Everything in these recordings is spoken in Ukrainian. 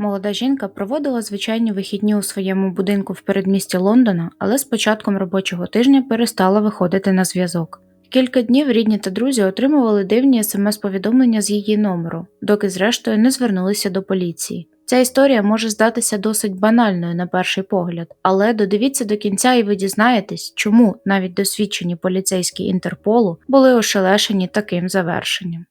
Молода жінка проводила звичайні вихідні у своєму будинку в передмісті Лондона, але з початком робочого тижня перестала виходити на зв'язок. Кілька днів рідні та друзі отримували дивні смс-повідомлення з її номеру, доки зрештою не звернулися до поліції. Ця історія може здатися досить банальною на перший погляд, але додивіться до кінця і ви дізнаєтесь, чому навіть досвідчені поліцейські Інтерполу були ошелешені таким завершенням.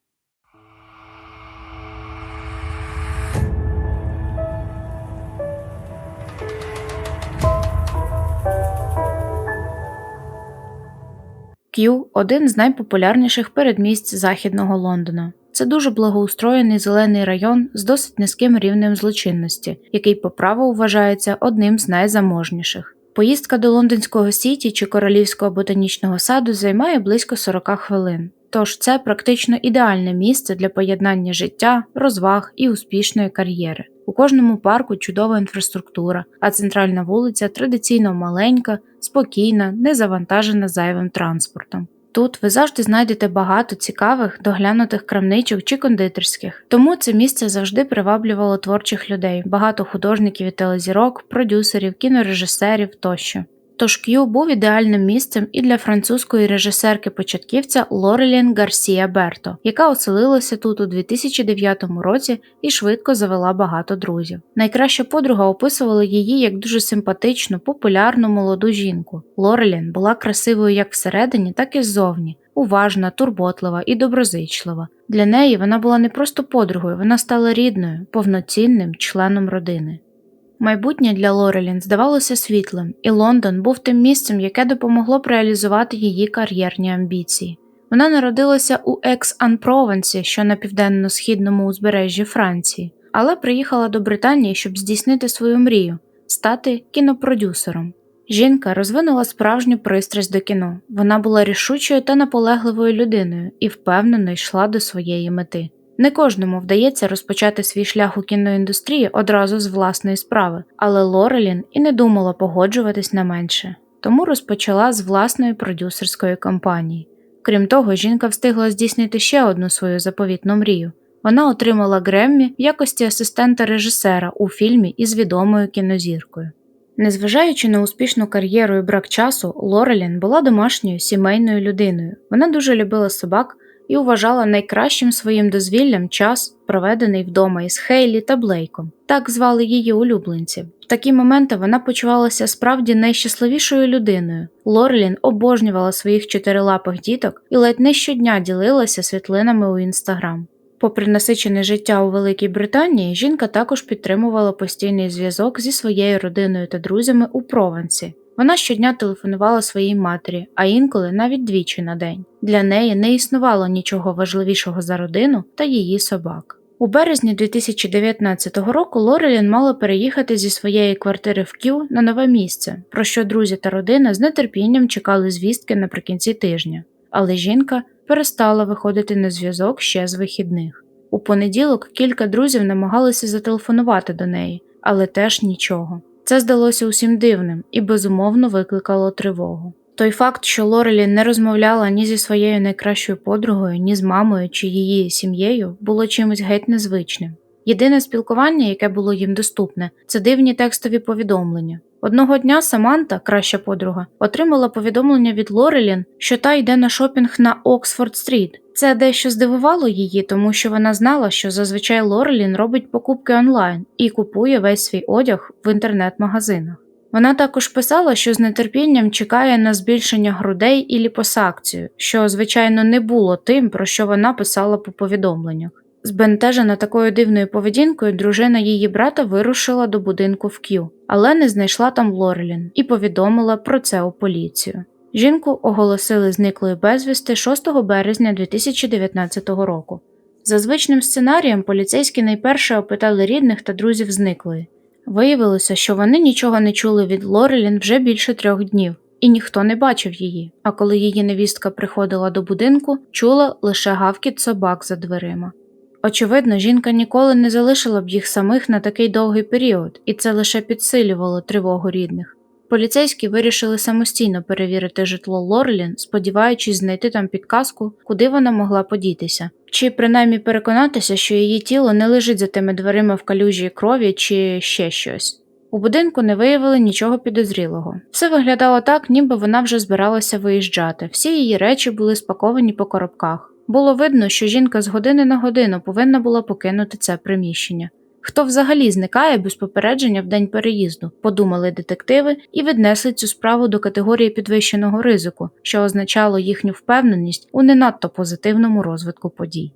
К'ю – один з найпопулярніших передмість західного Лондона. Це дуже благоустроєний зелений район з досить низьким рівнем злочинності, який по праву вважається одним з найзаможніших. Поїздка до лондонського сіті чи королівського ботанічного саду займає близько 40 хвилин. Тож це практично ідеальне місце для поєднання життя, розваг і успішної кар'єри. У кожному парку чудова інфраструктура, а центральна вулиця традиційно маленька, спокійна, не завантажена зайвим транспортом. Тут ви завжди знайдете багато цікавих, доглянутих крамничок чи кондитерських, тому це місце завжди приваблювало творчих людей, багато художників і телезірок, продюсерів, кінорежисерів тощо. Тож К'ю був ідеальним місцем і для французької режисерки-початківця Лорелін Гарсія Берто, яка оселилася тут у 2009 році і швидко завела багато друзів. Найкраща подруга описувала її як дуже симпатичну, популярну молоду жінку. Лорелін була красивою як всередині, так і ззовні, уважна, турботлива і доброзичлива. Для неї вона була не просто подругою, вона стала рідною, повноцінним членом родини. Майбутнє для Лорелін здавалося світлим, і Лондон був тим місцем, яке допомогло б реалізувати її кар'єрні амбіції. Вона народилася у Екс-Ан-Провансі, що на південно-східному узбережжі Франції, але приїхала до Британії, щоб здійснити свою мрію стати кінопродюсером. Жінка розвинула справжню пристрасть до кіно. Вона була рішучою та наполегливою людиною і впевнено йшла до своєї мети. Не кожному вдається розпочати свій шлях у кіноіндустрії одразу з власної справи, але Лорелін і не думала погоджуватись на менше, тому розпочала з власної продюсерської компанії. Крім того, жінка встигла здійснити ще одну свою заповітну мрію. Вона отримала Греммі в якості асистента режисера у фільмі із відомою кінозіркою. Незважаючи на успішну кар'єру і брак часу, Лорелін була домашньою сімейною людиною. Вона дуже любила собак і вважала найкращим своїм дозвіллям час, проведений вдома із Хейлі та Блейком. Так звали її улюбленців. В такі моменти вона почувалася справді найщасливішою людиною. Лорелін обожнювала своїх чотирилапих діток і ледь не щодня ділилася світлинами у інстаграм. Попри насичене життя у Великій Британії, жінка також підтримувала постійний зв'язок зі своєю родиною та друзями у Провансі. Вона щодня телефонувала своїй матері, а інколи навіть двічі на день. Для неї не існувало нічого важливішого за родину та її собак. У березні 2019 року Лорелін мала переїхати зі своєї квартири в К'ю на нове місце, про що друзі та родина з нетерпінням чекали звістки наприкінці тижня. Але жінка перестала виходити на зв'язок ще з вихідних. У понеділок кілька друзів намагалися зателефонувати до неї, але теж нічого. Це здалося усім дивним і безумовно викликало тривогу. Той факт, що Лорелі не розмовляла ні зі своєю найкращою подругою, ні з мамою чи її сім'єю, було чимось геть незвичним. Єдине спілкування, яке було їм доступне, це дивні текстові повідомлення. Одного дня Саманта, краща подруга, отримала повідомлення від Лорелін, що та йде на шопінг на Оксфорд Стріт. Це дещо здивувало її, тому що вона знала, що зазвичай Лорелін робить покупки онлайн і купує весь свій одяг в інтернет-магазинах. Вона також писала, що з нетерпінням чекає на збільшення грудей і ліпосакцію, що, звичайно, не було тим, про що вона писала по повідомленнях. Збентежена такою дивною поведінкою, дружина її брата вирушила до будинку в К'ю, але не знайшла там Лорелін і повідомила про це у поліцію. Жінку оголосили зниклою безвісти 6 березня 2019 року. За звичним сценарієм поліцейські найперше опитали рідних та друзів зниклої. Виявилося, що вони нічого не чули від Лорелін вже більше трьох днів, і ніхто не бачив її. А коли її невістка приходила до будинку, чула лише гавкіт собак за дверима. Очевидно, жінка ніколи не залишила б їх самих на такий довгий період, і це лише підсилювало тривогу рідних. Поліцейські вирішили самостійно перевірити житло Лорелін, сподіваючись знайти там підказку, куди вона могла подітися, чи принаймні переконатися, що її тіло не лежить за тими дверима в калюжі крові чи ще щось. У будинку не виявили нічого підозрілого. Все виглядало так, ніби вона вже збиралася виїжджати. Всі її речі були спаковані по коробках. Було видно, що жінка з години на годину повинна була покинути це приміщення. Хто взагалі зникає без попередження в день переїзду, подумали детективи і віднесли цю справу до категорії підвищеного ризику, що означало їхню впевненість у не надто позитивному розвитку подій.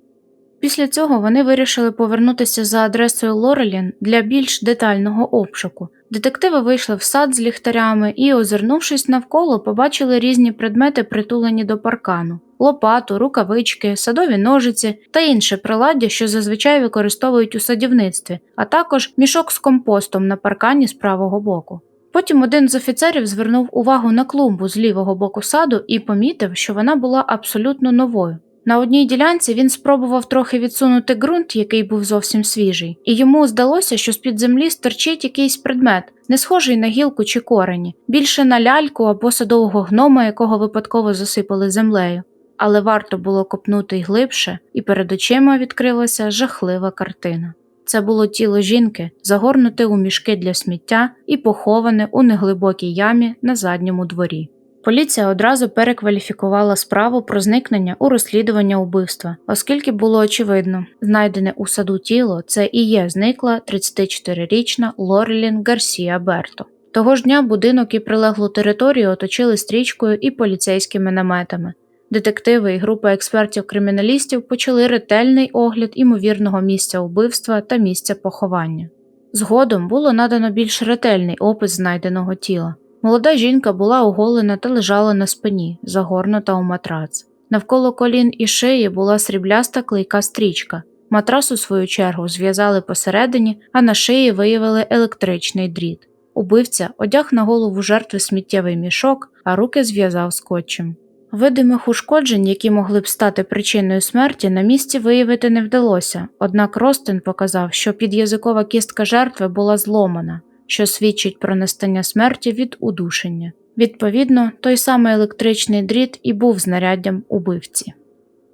Після цього вони вирішили повернутися за адресою Лорелін для більш детального обшуку. Детективи вийшли в сад з ліхтарями і, озирнувшись навколо, побачили різні предмети, притулені до паркану: лопату, рукавички, садові ножиці та інше приладдя, що зазвичай використовують у садівництві, а також мішок з компостом на паркані з правого боку. Потім один з офіцерів звернув увагу на клумбу з лівого боку саду і помітив, що вона була абсолютно новою. На одній ділянці він спробував трохи відсунути ґрунт, який був зовсім свіжий, і йому здалося, що з-під землі стерчить якийсь предмет, не схожий на гілку чи корені, більше на ляльку або садового гнома, якого випадково засипали землею. Але варто було копнути й глибше, і перед очима відкрилася жахлива картина. Це було тіло жінки, загорнуте у мішки для сміття і поховане у неглибокій ямі на задньому дворі. Поліція одразу перекваліфікувала справу про зникнення у розслідування убивства, оскільки було очевидно, знайдене у саду тіло це і є зникла 34-річна Лорелін Гарсія Берто. Того ж дня будинок і прилеглу територію оточили стрічкою і поліцейськими наметами. Детективи і група експертів-криміналістів почали ретельний огляд імовірного місця убивства та місця поховання. Згодом було надано більш ретельний опис знайденого тіла. Молода жінка була оголена та лежала на спині, загорнута у матрац. Навколо колін і шиї була срібляста клейка стрічка. Матрас, у свою чергу, зв'язали посередині, а на шиї виявили електричний дріт. Убивця одяг на голову жертви сміттєвий мішок, а руки зв'язав скотчем. Видимих ушкоджень, які могли б стати причиною смерті, на місці виявити не вдалося, однак Ростин показав, що під'язикова кістка жертви була зломана що свідчить про настання смерті від удушення. Відповідно, той самий електричний дріт і був знаряддям убивці.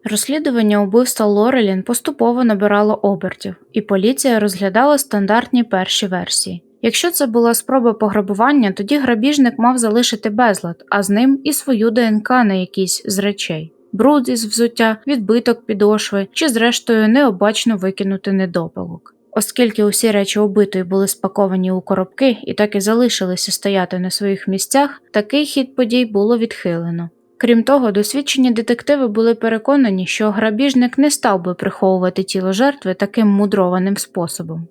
Розслідування убивства Лорелін поступово набирало обертів, і поліція розглядала стандартні перші версії. Якщо це була спроба пограбування, тоді грабіжник мав залишити безлад, а з ним і свою ДНК на якійсь з речей, бруд із взуття, відбиток підошви чи, зрештою, необачно викинути недопалок. Оскільки усі речі убитої були спаковані у коробки і так і залишилися стояти на своїх місцях, такий хід подій було відхилено. Крім того, досвідчені детективи були переконані, що грабіжник не став би приховувати тіло жертви таким мудрованим способом.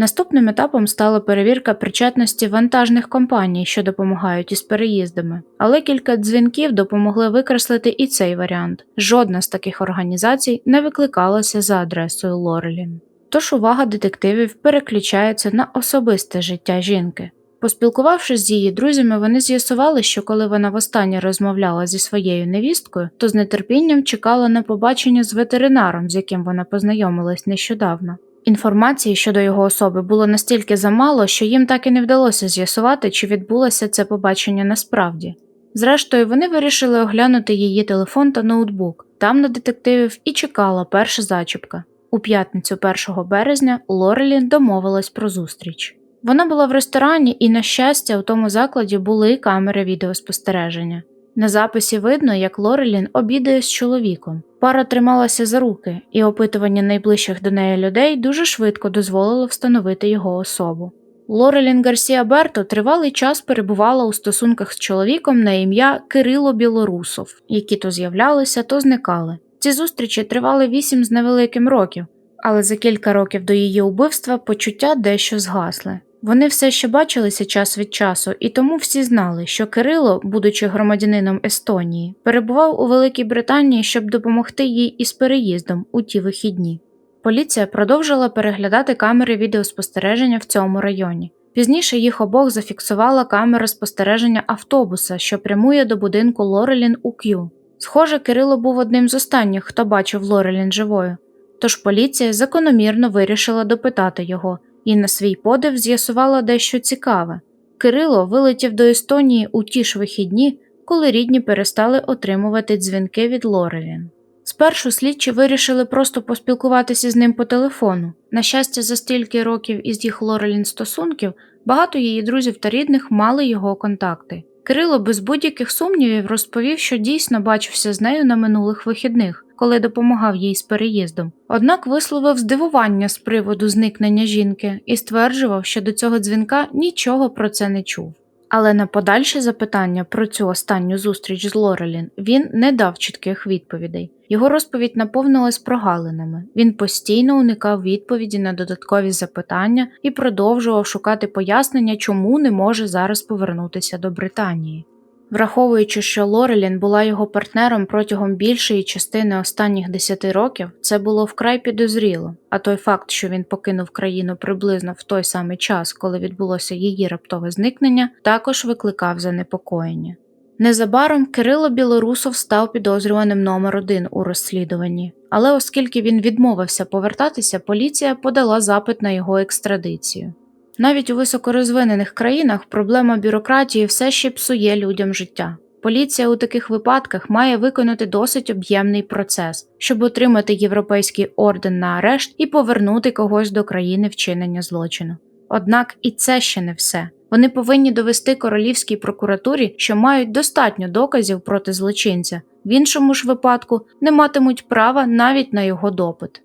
Наступним етапом стала перевірка причетності вантажних компаній, що допомагають із переїздами, але кілька дзвінків допомогли викреслити і цей варіант. Жодна з таких організацій не викликалася за адресою Лорелін. Тож увага детективів переключається на особисте життя жінки. Поспілкувавшись з її друзями, вони з'ясували, що коли вона востаннє розмовляла зі своєю невісткою, то з нетерпінням чекала на побачення з ветеринаром, з яким вона познайомилась нещодавно. Інформації щодо його особи було настільки замало, що їм так і не вдалося з'ясувати, чи відбулося це побачення насправді. Зрештою, вони вирішили оглянути її телефон та ноутбук. Там на детективів і чекала перша зачіпка. У п'ятницю 1 березня Лорелін домовилась про зустріч. Вона була в ресторані, і, на щастя, у тому закладі були камери відеоспостереження. На записі видно, як Лорелін обідає з чоловіком. Пара трималася за руки, і опитування найближчих до неї людей дуже швидко дозволило встановити його особу. Лорелін Гарсія Берто тривалий час перебувала у стосунках з чоловіком на ім'я Кирило Білорусов, які то з'являлися, то зникали. Ці зустрічі тривали вісім з невеликим років, але за кілька років до її убивства почуття дещо згасли. Вони все ще бачилися час від часу, і тому всі знали, що Кирило, будучи громадянином Естонії, перебував у Великій Британії, щоб допомогти їй із переїздом у ті вихідні. Поліція продовжила переглядати камери відеоспостереження в цьому районі. Пізніше їх обох зафіксувала камера спостереження автобуса, що прямує до будинку Лорелін у К'ю. Схоже, Кирило був одним з останніх, хто бачив Лорелін живою, тож поліція закономірно вирішила допитати його і на свій подив з'ясувала дещо цікаве. Кирило вилетів до Естонії у ті ж вихідні, коли рідні перестали отримувати дзвінки від Лорелін. Спершу слідчі вирішили просто поспілкуватися з ним по телефону. На щастя, за стільки років із їх Лорелін стосунків багато її друзів та рідних мали його контакти. Кирило без будь-яких сумнівів розповів, що дійсно бачився з нею на минулих вихідних, коли допомагав їй з переїздом. Однак висловив здивування з приводу зникнення жінки і стверджував, що до цього дзвінка нічого про це не чув. Але на подальше запитання про цю останню зустріч з Лорелін він не дав чітких відповідей. Його розповідь наповнилась прогалинами. Він постійно уникав відповіді на додаткові запитання і продовжував шукати пояснення, чому не може зараз повернутися до Британії. Враховуючи, що Лорелін була його партнером протягом більшої частини останніх 10 років, це було вкрай підозріло, а той факт, що він покинув країну приблизно в той самий час, коли відбулося її раптове зникнення, також викликав занепокоєння. Незабаром Кирило Білорусов став підозрюваним номер один у розслідуванні, але оскільки він відмовився повертатися, поліція подала запит на його екстрадицію. Навіть у високорозвинених країнах проблема бюрократії все ще псує людям життя. Поліція у таких випадках має виконати досить об'ємний процес, щоб отримати європейський орден на арешт і повернути когось до країни вчинення злочину. Однак і це ще не все. Вони повинні довести королівській прокуратурі, що мають достатньо доказів проти злочинця, в іншому ж випадку не матимуть права навіть на його допит.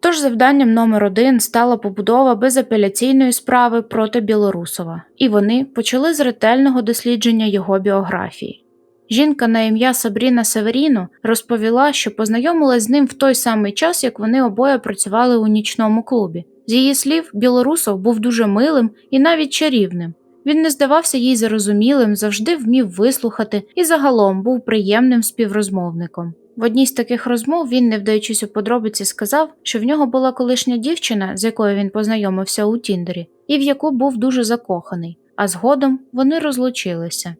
Тож завданням номер один стала побудова безапеляційної справи проти Білорусова, і вони почали з ретельного дослідження його біографії. Жінка на ім'я Сабріна Северіно розповіла, що познайомилась з ним в той самий час, як вони обоє працювали у нічному клубі. З її слів, Білорусов був дуже милим і навіть чарівним. Він не здавався їй зарозумілим, завжди вмів вислухати і загалом був приємним співрозмовником. В одній з таких розмов він, не вдаючись у подробиці, сказав, що в нього була колишня дівчина, з якою він познайомився у Тіндері, і в яку був дуже закоханий, а згодом вони розлучилися.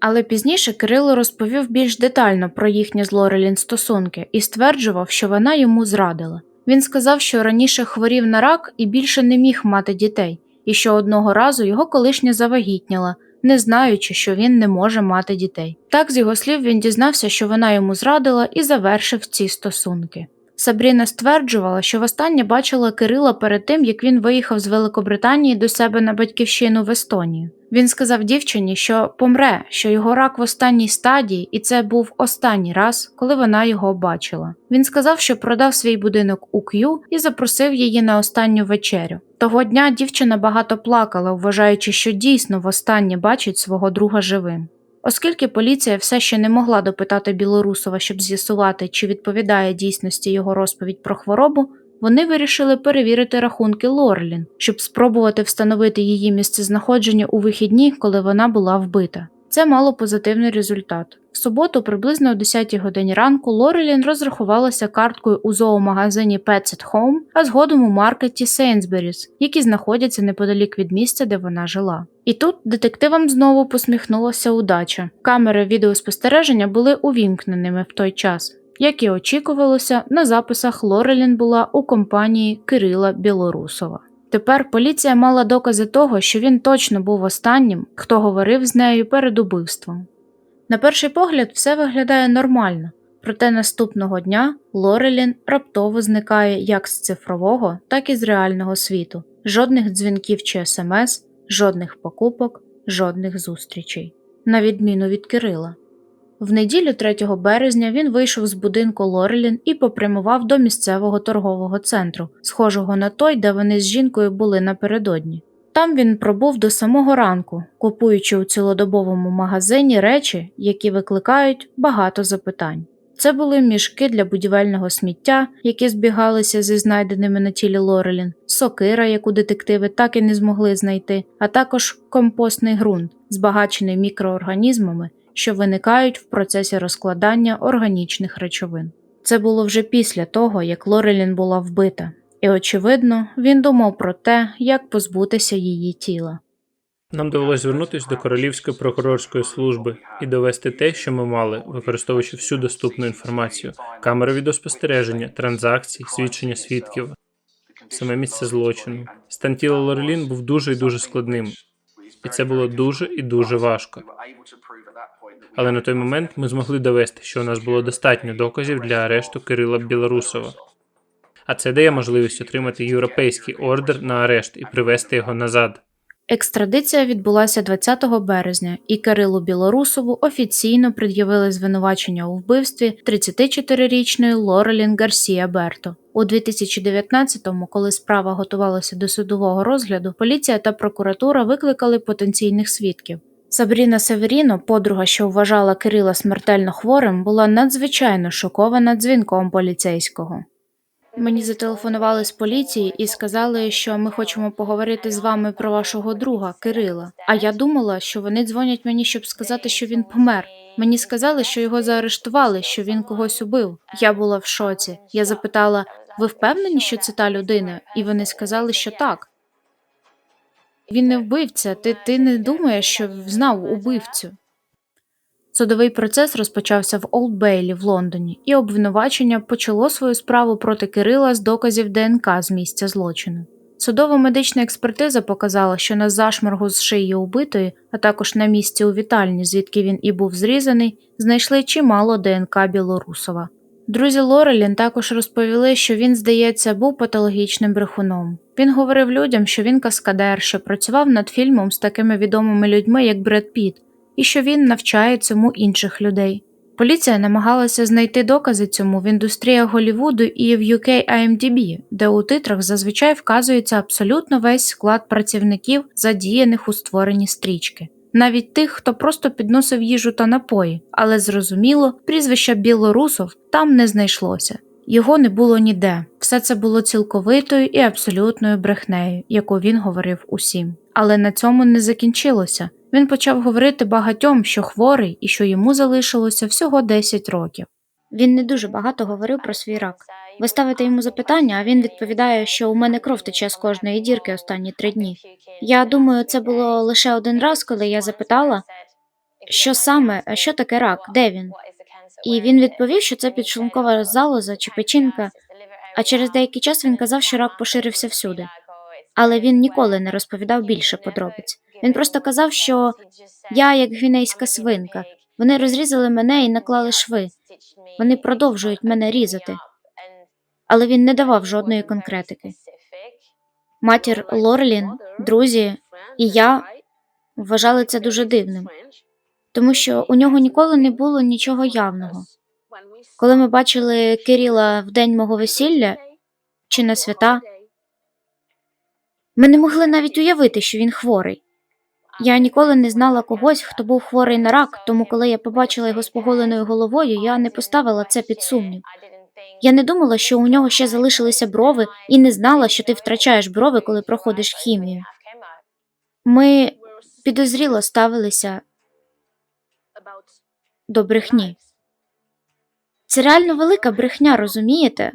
Але пізніше Кирило розповів більш детально про їхні з Лорелін стосунки і стверджував, що вона йому зрадила. Він сказав, що раніше хворів на рак і більше не міг мати дітей, і що одного разу його колишня завагітніла, не знаючи, що він не може мати дітей. Так, з його слів, він дізнався, що вона йому зрадила і завершив ці стосунки. Сабріна стверджувала, що востаннє бачила Кирила перед тим, як він виїхав з Великобританії до себе на батьківщину в Естонію. Він сказав дівчині, що помре, що його рак в останній стадії, і це був останній раз, коли вона його бачила. Він сказав, що продав свій будинок у К'ю і запросив її на останню вечерю. Того дня дівчина багато плакала, вважаючи, що дійсно востаннє бачить свого друга живим. Оскільки поліція все ще не могла допитати Білорусова, щоб з'ясувати, чи відповідає дійсності його розповідь про хворобу, вони вирішили перевірити рахунки Лорлін, щоб спробувати встановити її місцезнаходження у вихідні, коли вона була вбита. Це мало позитивний результат. В суботу, приблизно о 10 годині ранку, Лорелін розрахувалася карткою у зоомагазині Pets at Home, а згодом у маркеті Sainsbury's, які знаходяться неподалік від місця, де вона жила. І тут детективам знову посміхнулася удача. Камери відеоспостереження були увімкненими в той час. Як і очікувалося, на записах Лорелін була у компанії Кирила Білорусова. Тепер поліція мала докази того, що він точно був останнім, хто говорив з нею перед убивством. На перший погляд, все виглядає нормально, проте наступного дня Лорелін раптово зникає як з цифрового, так і з реального світу. Жодних дзвінків чи смс, жодних покупок, жодних зустрічей, на відміну від Кирила. В неділю 3 березня він вийшов з будинку Лорелін і попрямував до місцевого торгового центру, схожого на той, де вони з жінкою були напередодні. Там він пробув до самого ранку, купуючи у цілодобовому магазині речі, які викликають багато запитань. Це були мішки для будівельного сміття, які збігалися зі знайденими на тілі Лорелін, сокира, яку детективи так і не змогли знайти, а також компостний ґрунт, збагачений мікроорганізмами, що виникають в процесі розкладання органічних речовин. Це було вже після того, як Лорелін була вбита, і, очевидно, він думав про те, як позбутися її тіла. Нам довелося звернутися до Королівської прокурорської служби і довести те, що ми мали, використовуючи всю доступну інформацію: камери відеоспостереження, транзакції, свідчення свідків, саме місце злочину. Стан тіла Лорелін був дуже і дуже складним, і це було дуже і дуже важко. Але на той момент ми змогли довести, що у нас було достатньо доказів для арешту Кирила Білорусова. А це дає можливість отримати європейський ордер на арешт і привезти його назад. Екстрадиція відбулася 20 березня, і Кирилу Білорусову офіційно пред'явили звинувачення у вбивстві 34-річної Лорелін Гарсія Берто. У 2019-му, коли справа готувалася до судового розгляду, поліція та прокуратура викликали потенційних свідків. Сабріна Северіно, подруга, що вважала Кирила смертельно хворим, була надзвичайно шокована дзвінком поліцейського. Мені зателефонували з поліції і сказали, що ми хочемо поговорити з вами про вашого друга Кирила. А я думала, що вони дзвонять мені, щоб сказати, що він помер. Мені сказали, що його заарештували, що він когось убив. Я була в шоці. Я запитала: ви впевнені, що це та людина? І вони сказали, що так. Він не вбивця. Ти, ти не думаєш, що знав убивцю. Судовий процес розпочався в Олд Бейлі в Лондоні, і обвинувачення почало свою справу проти Кирила з доказів ДНК з місця злочину. Судово-медична експертиза показала, що на зашморгу з шиї убитої, а також на місці у вітальні, звідки він і був зрізаний, знайшли чимало ДНК Білорусова. Друзі Лорелін також розповіли, що він, здається, був патологічним брехуном. Він говорив людям, що він каскадер, що працював над фільмом з такими відомими людьми, як Бред Піт, і що він навчає цьому інших людей. Поліція намагалася знайти докази цьому в індустріях Голлівуду і в UK IMDb, де у титрах зазвичай вказується абсолютно весь склад працівників, задіяних у створенні стрічки. Навіть тих, хто просто підносив їжу та напої, але зрозуміло, прізвища Білорусов там не знайшлося. Його не було ніде. Все це було цілковитою і абсолютною брехнею, яку він говорив усім. Але на цьому не закінчилося. Він почав говорити багатьом, що хворий і що йому залишилося всього 10 років. Він не дуже багато говорив про свій рак. Ви ставите йому запитання, а він відповідає, що у мене кров тече з кожної дірки останні три дні. Я думаю, це було лише один раз, коли я запитала, що саме, що таке рак, де він? І він відповів, що це підшлункова залоза чи печінка, а через деякий час він казав, що рак поширився всюди. Але він ніколи не розповідав більше подробиць. Він просто казав, що я як гвінейська свинка. Вони розрізали мене і наклали шви. Вони продовжують мене різати. Але він не давав жодної конкретики. Матір Лорелін, друзі і я вважали це дуже дивним, тому що у нього ніколи не було нічого явного. Коли ми бачили Кирила в день мого весілля чи на свята, ми не могли навіть уявити, що він хворий. Я ніколи не знала когось, хто був хворий на рак, тому коли я побачила його з поголеною головою, я не поставила це під сумнів. Я не думала, що у нього ще залишилися брови, і не знала, що ти втрачаєш брови, коли проходиш хімію. Ми підозріло ставилися до брехні. Це реально велика брехня, розумієте?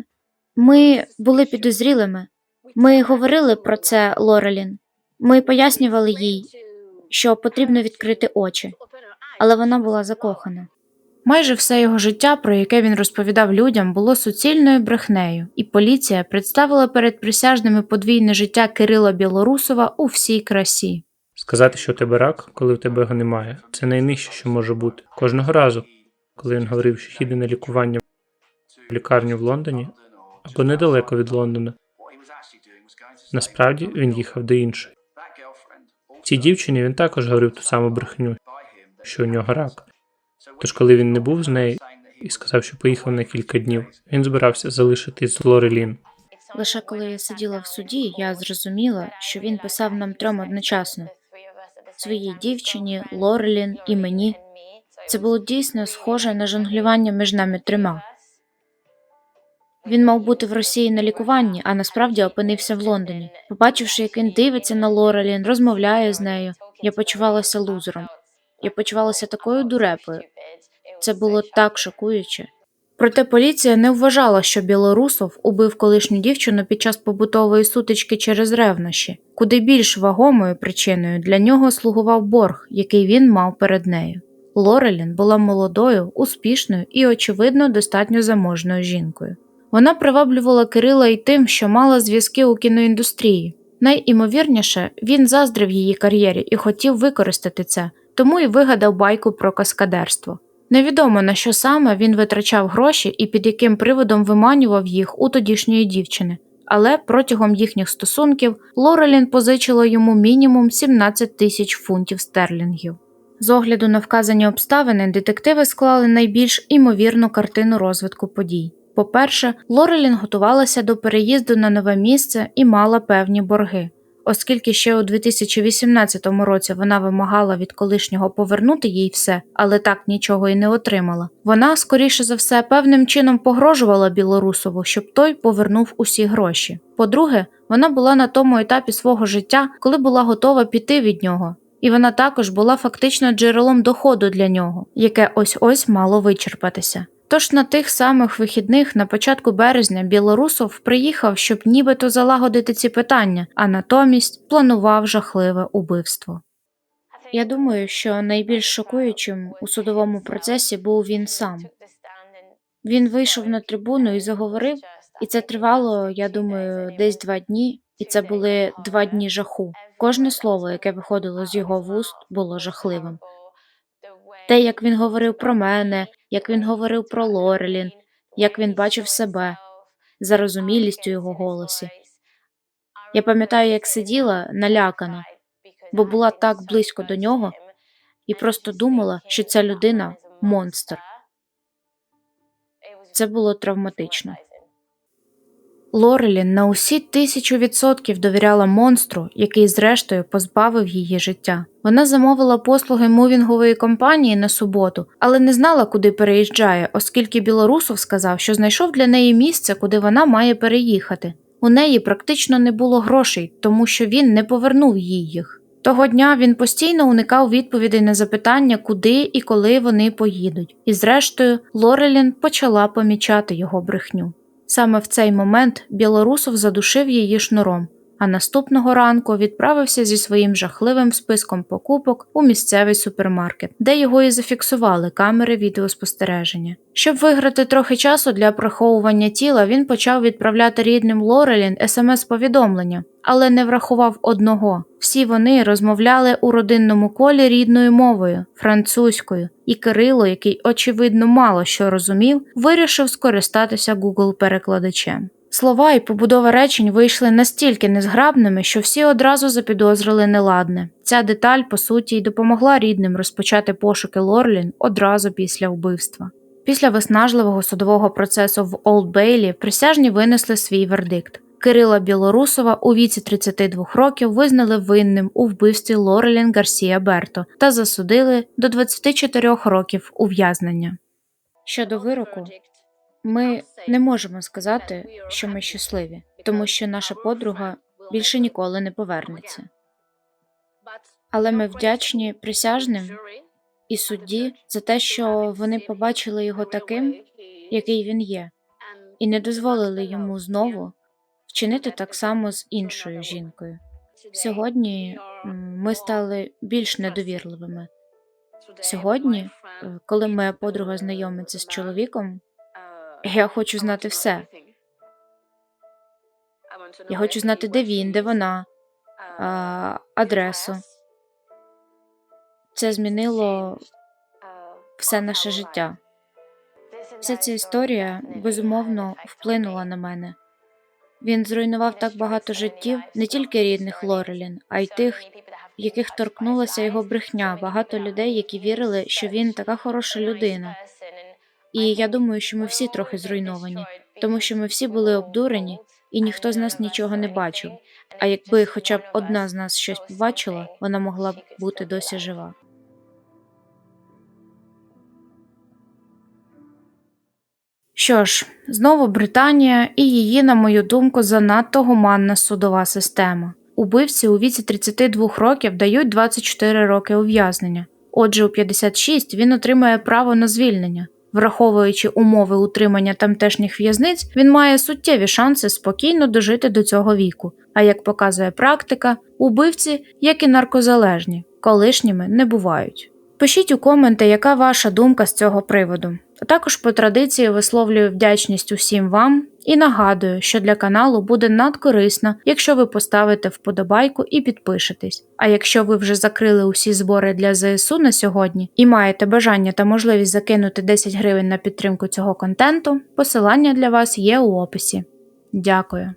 Ми були підозрілими. Ми говорили про це Лорелін. Ми пояснювали їй, що потрібно відкрити очі, але вона була закохана. Майже все його життя, про яке він розповідав людям, було суцільною брехнею, і поліція представила перед присяжними подвійне життя Кирила Білорусова у всій красі. Сказати, що у тебе рак, коли в тебе його немає, це найнижче, що може бути. Кожного разу, коли він говорив, що їде на лікування в лікарню в Лондоні або недалеко від Лондона, насправді він їхав до іншої. Цій дівчині він також говорив ту саму брехню, що у нього рак. Тож, коли він не був з нею і сказав, що поїхав на кілька днів, він збирався залишитись з Лорелін. Лише коли я сиділа в суді, я зрозуміла, що він писав нам трьом одночасно своїй дівчині, Лорелін і мені. Це було дійсно схоже на жонглювання між нами трьома. Він мав бути в Росії на лікуванні, а насправді опинився в Лондоні. Побачивши, як він дивиться на Лорелін, розмовляє з нею, я почувалася лузером. Я почувалася такою дурепою. Це було так шокуюче. Проте поліція не вважала, що Білорусов убив колишню дівчину під час побутової сутички через ревнощі, куди більш вагомою причиною для нього слугував борг, який він мав перед нею. Лорелін була молодою, успішною і, очевидно, достатньо заможною жінкою. Вона приваблювала Кирила й тим, що мала зв'язки у кіноіндустрії. Найімовірніше, він заздрив її кар'єрі і хотів використати це, тому і вигадав байку про каскадерство. Невідомо на що саме він витрачав гроші і під яким приводом виманював їх у тодішньої дівчини, але протягом їхніх стосунків Лорелін позичила йому мінімум 17 тисяч фунтів стерлінгів. З огляду на вказані обставини, детективи склали найбільш імовірну картину розвитку подій. По-перше, Лорелін готувалася до переїзду на нове місце і мала певні борги. Оскільки ще у 2018 році вона вимагала від колишнього повернути їй все, але так нічого і не отримала. Вона, скоріше за все, певним чином погрожувала Білорусову, щоб той повернув усі гроші. По-друге, вона була на тому етапі свого життя, коли була готова піти від нього, і вона також була фактично джерелом доходу для нього, яке ось ось мало вичерпатися. Тож на тих самих вихідних на початку березня Білорусов приїхав, щоб нібито залагодити ці питання, а натомість планував жахливе убивство. Я думаю, що найбільш шокуючим у судовому процесі був він сам. Він вийшов на трибуну і заговорив, і це тривало, я думаю, десь два дні, і це були два дні жаху. Кожне слово, яке виходило з його вуст, було жахливим. Те, як він говорив про мене, як він говорив про Лорелін, як він бачив себе, за розумілістю його голосі. Я пам'ятаю, як сиділа налякана, бо була так близько до нього і просто думала, що ця людина монстр. Це було травматично. Лорелін на усі тисячу відсотків довіряла монстру, який зрештою позбавив її життя. Вона замовила послуги мувінгової компанії на суботу, але не знала, куди переїжджає, оскільки Білорусов сказав, що знайшов для неї місце, куди вона має переїхати. У неї практично не було грошей, тому що він не повернув їй їх. Того дня він постійно уникав відповідей на запитання, куди і коли вони поїдуть, і зрештою Лорелін почала помічати його брехню. Саме в цей момент Білорусов задушив її шнуром, а наступного ранку відправився зі своїм жахливим списком покупок у місцевий супермаркет, де його і зафіксували камери відеоспостереження. Щоб виграти трохи часу для приховування тіла, він почав відправляти рідним Лорелін смс-повідомлення, але не врахував одного. Всі вони розмовляли у родинному колі рідною мовою французькою, і Кирило, який очевидно мало що розумів, вирішив скористатися Google перекладачем. Слова і побудова речень вийшли настільки незграбними, що всі одразу запідозрили неладне. Ця деталь, по суті, й допомогла рідним розпочати пошуки Лорлін одразу після вбивства. Після виснажливого судового процесу в Олд Бейлі присяжні винесли свій вердикт. Кирила Білорусова у віці 32 років визнали винним у вбивстві Лорелін Гарсія Берто та засудили до 24 років ув'язнення. Щодо вироку, ми не можемо сказати, що ми щасливі, тому що наша подруга більше ніколи не повернеться. Але ми вдячні присяжним і судді за те, що вони побачили його таким, який він є, і не дозволили йому знову вчинити так само з іншою жінкою. Сьогодні ми стали більш недовірливими. Сьогодні, е, коли моя подруга знайомиться з чоловіком, я хочу знати все. Я хочу знати, де він, де вона, а, адресу. Це змінило все наше життя. Вся ця історія безумовно вплинула на мене. Він зруйнував так багато життів, не тільки рідних Лорелін, а й тих, яких торкнулася його брехня. Багато людей, які вірили, що він така хороша людина. І я думаю, що ми всі трохи зруйновані, тому що ми всі були обдурені, і ніхто з нас нічого не бачив. А якби хоча б одна з нас щось побачила, вона могла б бути досі жива. Що ж, знову Британія і її, на мою думку, занадто гуманна судова система. Убивці у віці 32 років дають 24 роки ув'язнення. Отже, у 56 він отримає право на звільнення. Враховуючи умови утримання тамтешніх в'язниць, він має суттєві шанси спокійно дожити до цього віку. А як показує практика, убивці, як і наркозалежні, колишніми не бувають. Пишіть у коменти, яка ваша думка з цього приводу. А також по традиції висловлюю вдячність усім вам і нагадую, що для каналу буде надкорисно, якщо ви поставите вподобайку і підпишетесь. А якщо ви вже закрили усі збори для ЗСУ на сьогодні і маєте бажання та можливість закинути 10 гривень на підтримку цього контенту, посилання для вас є у описі. Дякую.